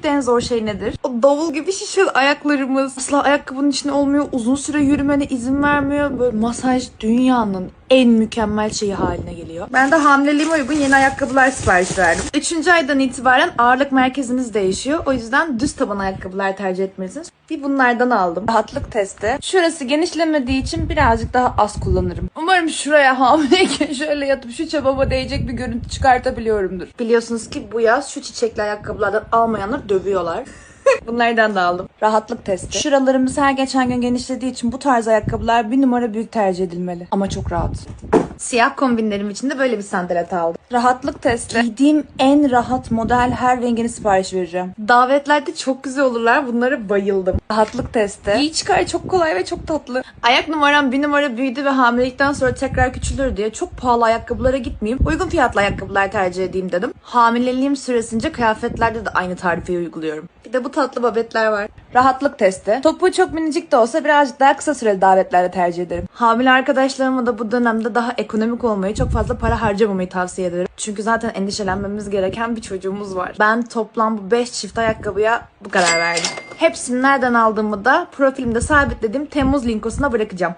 Hamilelikte en zor şey nedir? O davul gibi şişen ayaklarımız. Asla ayakkabının içinde olmuyor. Uzun süre yürümene izin vermiyor. Böyle masaj dünyanın en mükemmel şeyi haline geliyor. Ben de hamileliğime uygun yeni ayakkabılar sipariş verdim. Üçüncü aydan itibaren ağırlık merkezimiz değişiyor. O yüzden düz taban ayakkabılar tercih etmelisiniz. Bir bunlardan aldım. Rahatlık testi. Şurası genişlemediği için birazcık daha az kullanırım. Umarım şuraya hamileyken şöyle yatıp şu çabama değecek bir görüntü çıkartabiliyorumdur. Biliyorsunuz ki bu yaz şu çiçekli ayakkabılardan almayanlar dövüyorlar. Bunlardan da aldım. Rahatlık testi. Şuralarımız her geçen gün genişlediği için bu tarz ayakkabılar bir numara büyük tercih edilmeli. Ama çok rahat. Siyah kombinlerim için de böyle bir sandalet aldım. Rahatlık testi. Giydiğim en rahat model her rengini sipariş vereceğim. Davetlerde çok güzel olurlar. Bunlara bayıldım. Rahatlık testi. İyi çıkar. Çok kolay ve çok tatlı. Ayak numaram bir numara büyüdü ve hamilelikten sonra tekrar küçülür diye çok pahalı ayakkabılara gitmeyeyim. Uygun fiyatlı ayakkabılar tercih edeyim dedim. Hamileliğim süresince kıyafetlerde de aynı tarifeyi uyguluyorum. Bir de bu tatlı babetler var. Rahatlık testi. Topuğu çok minicik de olsa birazcık daha kısa süreli davetlerde tercih ederim. Hamile arkadaşlarıma da bu dönemde daha ekonomik olmayı, çok fazla para harcamamayı tavsiye ederim. Çünkü zaten endişelenmemiz gereken bir çocuğumuz var. Ben toplam bu 5 çift ayakkabıya bu karar verdim. Hepsini nereden aldığımı da profilimde sabitlediğim Temmuz linkosuna bırakacağım.